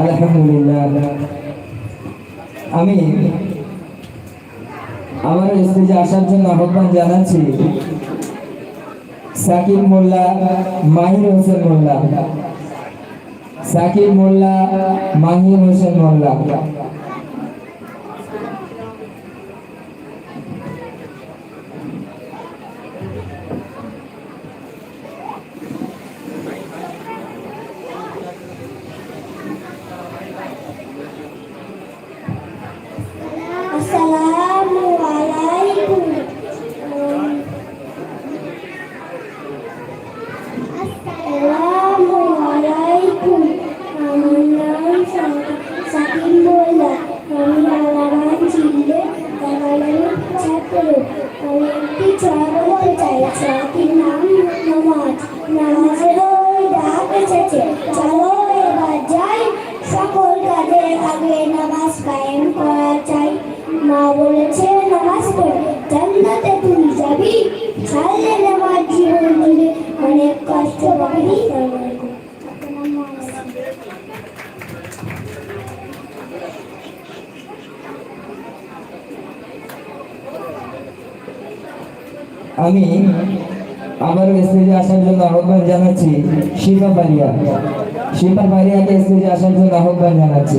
আলহামদুলিল্লাহ। আমি আমার স্টেজে আসার জন্য আহ্বান জানাচ্ছি সাকিব মোল্লা, মাহির হোসেন মোল্লা। সাকিব মোল্লা, মাহির হোসেন মোল্লা। আসসালামু আলাইকুম আসসালামু আলাইকুম আমার নাম সাকিব মোল্লা আমি আলামান জিল্লে একাডেমির ছাত্র আমি একটি ছড়া বলতে চাই মা বলেছে, নামাজ পড়ে, জান্নাতে তুই যাবি? ছাড়লে নামাজ জীবন জুড়ে অনেক কষ্ট পাবি। আমি আবার স্টেজে আসার জন্য আহ্বান জানাচ্ছি শিফা পারিয়া। শিফা পারিয়াকে স্টেজে আসার জন্য আহ্বান জানাচ্ছি।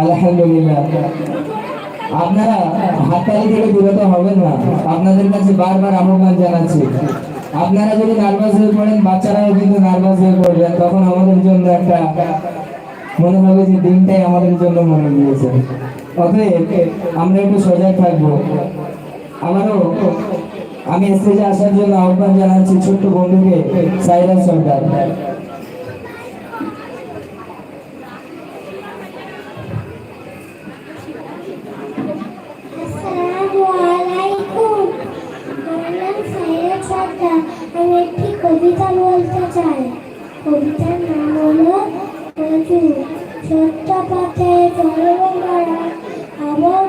আলহামদুলিল্লাহ। আপনারা হাততালি থেকে বিরত হবেন না। আপনাদের কাছে বারবার আহ্বান জানাচ্ছি। আপনারা যদি নার্ভাস হয়ে পড়েন, বাচ্চারাও কিন্তু নার্ভাস হয়ে পড়বেন তখন আমাদের জন্য একটা মনে হবে যে দিনটাই আমাদের জন্য মনে গিয়েছে অতএব আমরা একটু সজাগ থাকব। আমারও আমি স্টেজে আসার জন্য আহ্বান জানাচ্ছি ছোট্ট বন্ধুকে সাইরাজ সর্দার। উদ্যানগুলো প্রচুর ছোট্ট পথে চলবে আমার